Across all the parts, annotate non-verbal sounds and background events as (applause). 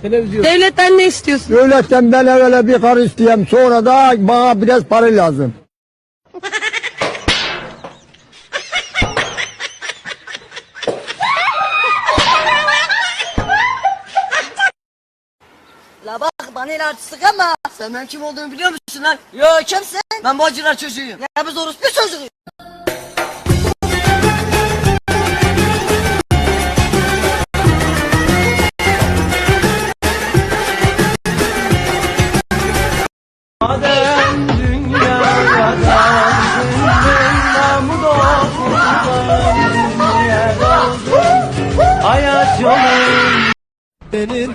Televizyon. Devletten ne istiyorsun? Devletten ben evvela bir karı isteyeyim sonra da bana biraz para lazım. La bak bana el artistik ama sen benim kim olduğumu biliyor musun lan? Yo kimsin? Ben bacılar çocuğuyum. Ya biz orospu çocuğuyum. Benim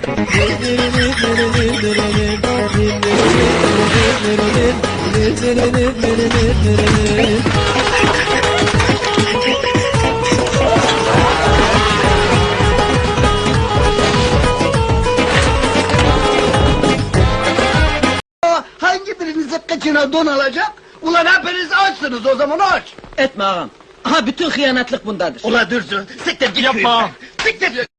Hangi birinizin kıçına don alacak? Ulan hepiniz açsınız o zaman aç. Etme ağam. Aha bütün hıyanetlik bundadır. Ulan dursun. Siktir git. Yapma. Siktir.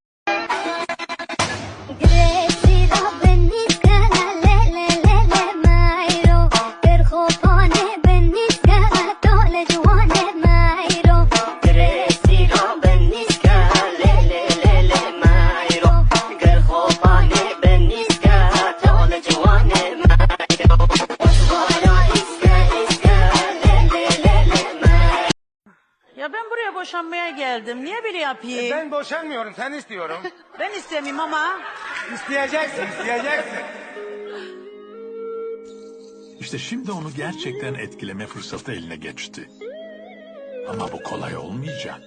Boşanmaya geldim. Niye böyle yapayım? Ben boşanmıyorum, sen istiyorum. (laughs) Ben istemeyeyim ama. İsteyeceksin, isteyeceksin. İşte şimdi onu gerçekten etkileme fırsatı eline geçti. Ama bu kolay olmayacak.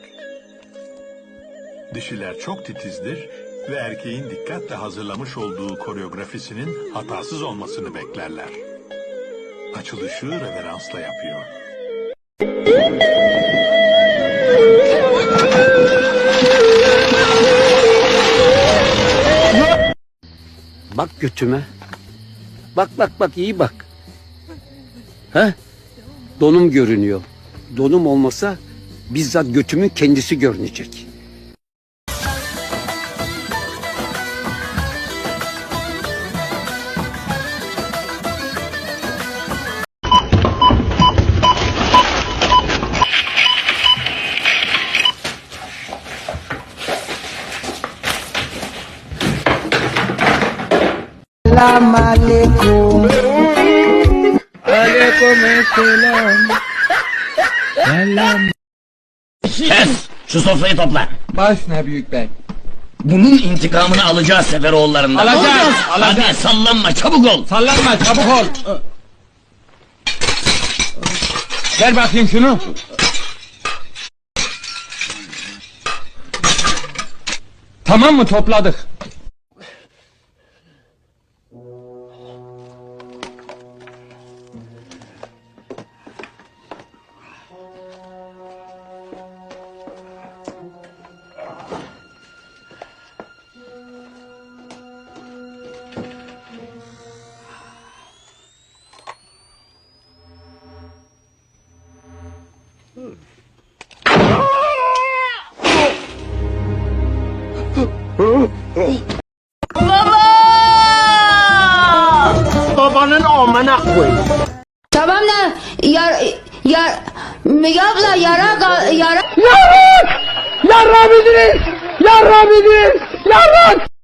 Dişiler çok titizdir ve erkeğin dikkatle hazırlamış olduğu koreografisinin hatasız olmasını beklerler. Açılışı reveransla yapıyor. Bak götüme. Bak bak bak iyi bak. He? Donum görünüyor. Donum olmasa bizzat götümün kendisi görünecek. Selam aleyküm. Aleyküm selam. Kes. Şu sofrayı topla. Baş ne büyük bey. Bunun intikamını alacağız Seferoğullarından. Alacağız, alacağız. Hadi sallanma çabuk ol. Sallanma çabuk ol. Ver bakayım şunu. Tamam mı topladık? Babanın amına koy. Tamam da yar yar yapla yara yara Yarrabidiniz! Yarrabidiniz! Yarrak!